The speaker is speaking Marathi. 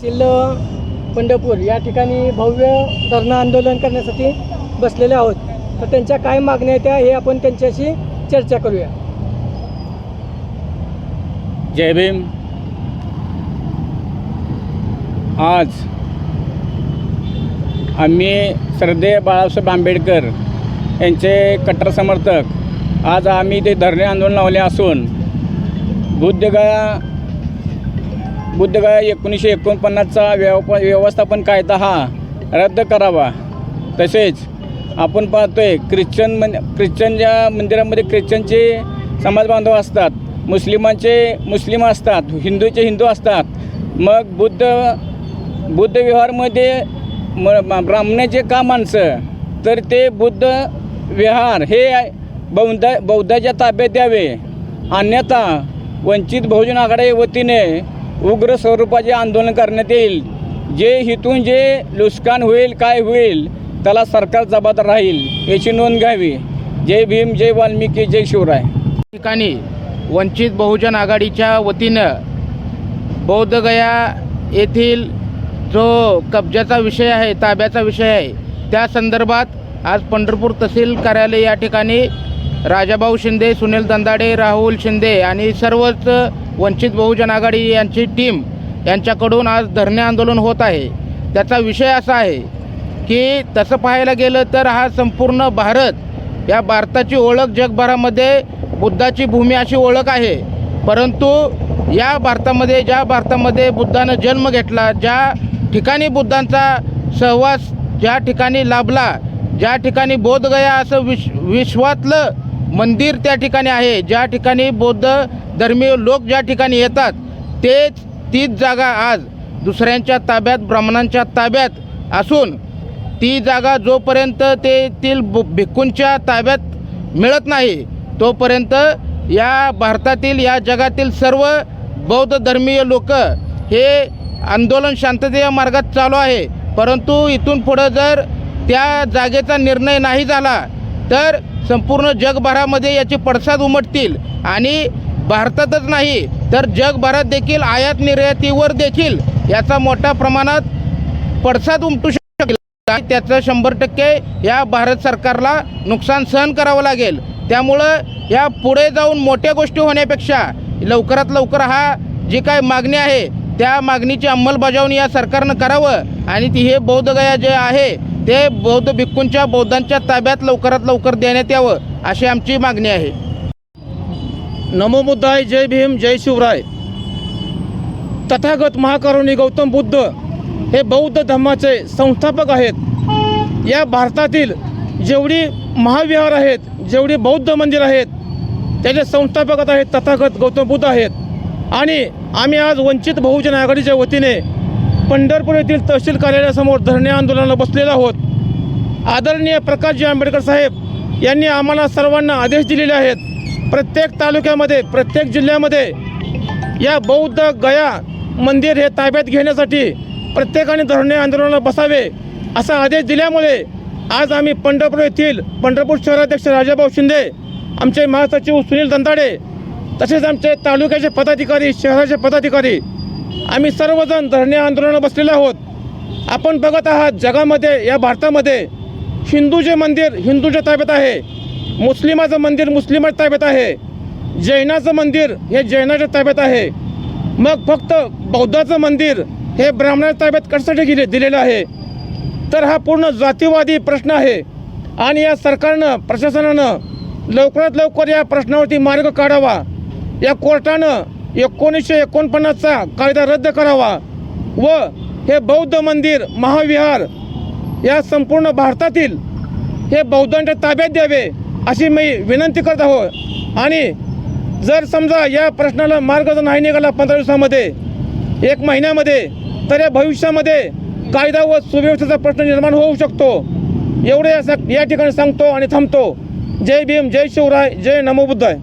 शिल्ल पंढरपूर या ठिकाणी भव्य धरणं आंदोलन करण्यासाठी बसलेले आहोत. तर त्यांच्या काय मागण्या आहेत त्या हे आपण त्यांच्याशी चर्चा करूया. जय भीम. आज आम्ही श्रद्धेय बाळासाहेब आंबेडकर यांचे कट्टर समर्थक आज आम्ही ते धरणे आंदोलन लावले असून बुद्धगया बुद्धगया एकोणीसशे एकोणपन्नासचा व्यव व्यवस्थापन कायदा हा रद्द करावा. तसेच आपण पाहतो आहे ख्रिश्चन मन ख्रिश्चनच्या मंदिरामध्ये ख्रिश्चनचे समाज बांधव असतात मुस्लिमांचे मुस्लिम असतात हिंदूचे हिंदू असतात मग बुद्ध बुद्ध विहारमध्ये म म- ब्राह्मणाचे का माणसं? तर ते बुद्ध विहार हे बौद्ध बौद्धाच्या ताब्यात द्यावे. अन्यथा वंचित बहुजन आघाडी वतीने उग्र स्वरूपाचे आंदोलन करण्यात येईल. जे हितून जे नुकसान होईल काय होईल त्याला सरकार जबाबदार राहील याची नोंद घ्यावी. जय भीम जय वाल्मिकी जय शिवराय. ठिकाणी वंचित बहुजन आघाडीच्या वतीनं बौद्धगया येथील जो कब्जाचा विषय आहे ताब्याचा विषय आहे त्या संदर्भात आज पंढरपूर तहसील कार्यालय या ठिकाणी राजाभाऊ शिंदे सुनील दंदाडे राहुल शिंदे आणि सर्वच वंचित बहुजन आघाडी यांची टीम यांच्याकडून आज धरणे आंदोलन होत आहे. त्याचा विषय असा आहे की तसं पाहायला गेलं तर हा संपूर्ण भारत या भारताची ओळख जगभरामध्ये बुद्धाची भूमी अशी ओळख आहे. परंतु या भारतामध्ये ज्या भारतामध्ये बुद्धानं जन्म घेतला ज्या ठिकाणी बुद्धांचा सहवास ज्या ठिकाणी लाभला ज्या ठिकाणी बोधगया असं विश विश्वातलं मंदिर त्या ठिकाणी आहे. ज्या ठिकाणी बौद्ध धर्मीय लोक ज्या ठिकाणी येतात तेच तीच जागा आज दुसऱ्यांच्या ताब्यात ब्राह्मणांच्या ताब्यात असून ती जागा जोपर्यंत तेथील ब- भिक्खूंच्या ताब्यात मिळत नाही तोपर्यंत या भारतातील या जगातील सर्व बौद्ध धर्मीय लोक हे आंदोलन शांततेच्या मार्गात चालू आहे. परंतु इथून पुढं जर त्या जागेचा निर्णय नाही झाला तर संपूर्ण जगभरामध्ये याचे पडसाद उमटतील. आणि भारतातच नाही तर जगभरात देखील आयात निर्यातीवर देखील याचा मोठ्या प्रमाणात पडसाद उमटू शकेल. त्याचं शंभर टक्के या भारत सरकारला नुकसान सहन करावं लागेल. त्यामुळं या पुढे जाऊन मोठ्या गोष्टी होण्यापेक्षा लवकरात लवकर हा जी काय मागणी आहे त्या मागणीची अंमलबजावणी या सरकारनं करावं. आणि ती हे बौद्धगया जे आहे ते बौद्ध भिक्खूंच्या बौद्धांच्या ताब्यात लवकरात लवकर देण्यात यावं अशी आमची मागणी आहे. नमो बुद्धाय जय भीम जय शिवराय. तथागत महाकारुणी गौतम बुद्ध हे बौद्ध धर्माचे संस्थापक आहेत. या भारतातील जेवढी महाविहार आहेत जेवढी बौद्ध मंदिर आहेत त्याचे संस्थापक आहेत तथागत गौतम बुद्ध आहेत. आणि आम्ही आज वंचित बहुजन आघाडीच्या वतीने पंढरपूर येथील तहसील कार्यालयासमोर धरणे आंदोलनाला बसलेलो आहोत. आदरणीय प्रकाशजी आंबेडकर साहेब यांनी आम्हाला सर्वांना आदेश दिलेले आहेत. प्रत्येक तालुक्यामध्ये प्रत्येक जिल्ह्यामध्ये या बौद्ध गया मंदिर हे ताब्यात घेण्यासाठी प्रत्येकाने धरणे आंदोलनाला बसावे असा आदेश दिल्यामुळे आज आम्ही पंढरपूर येथील पंढरपूर शहराध्यक्ष राजाभाऊ शिंदे आमचे महासचिव सुनील दंताडे तसेच आमचे तालुक्याचे पदाधिकारी शहराचे पदाधिकारी आम्ही सर्वजण धरणे आंदोलनाला बसलेले आहोत. आपण बघत आहात जगामध्ये या भारतामध्ये हिंदूचे मंदिर हिंदूच्या ताब्यात आहे. मुस्लिमाचं मंदिर मुस्लिमाच्या ताब्यात आहे. जैनाचं मंदिर हे जैनाच्या ताब्यात आहे. मग फक्त बौद्धाचं मंदिर हे ब्राह्मणाच्या ताब्यात कशासाठी गेले दिलेलं आहे? तर हा पूर्ण जातीवादी प्रश्न आहे. आणि या सरकारनं प्रशासनानं लवकरात लवकर या प्रश्नावरती मार्ग काढावा. या कोर्टानं एकोणीसशे एकोणपन्नासचा कायदा रद्द करावा व हे बौद्ध मंदिर महाविहार या संपूर्ण भारतातील हे बौद्धांच्या ताब्यात द्यावे अशी मी विनंती करत आहो आणि जर समजा या प्रश्नाला मार्ग जर नाही निघाला पंधरा दिवसामध्ये एक महिन्यामध्ये तर या भविष्यामध्ये कायदा व सुव्यवस्थेचा प्रश्न निर्माण होऊ शकतो. एवढे या या ठिकाणी सांगतो आणि थांबतो. जय भीम जय शिवराय जय नमोबुद्धाय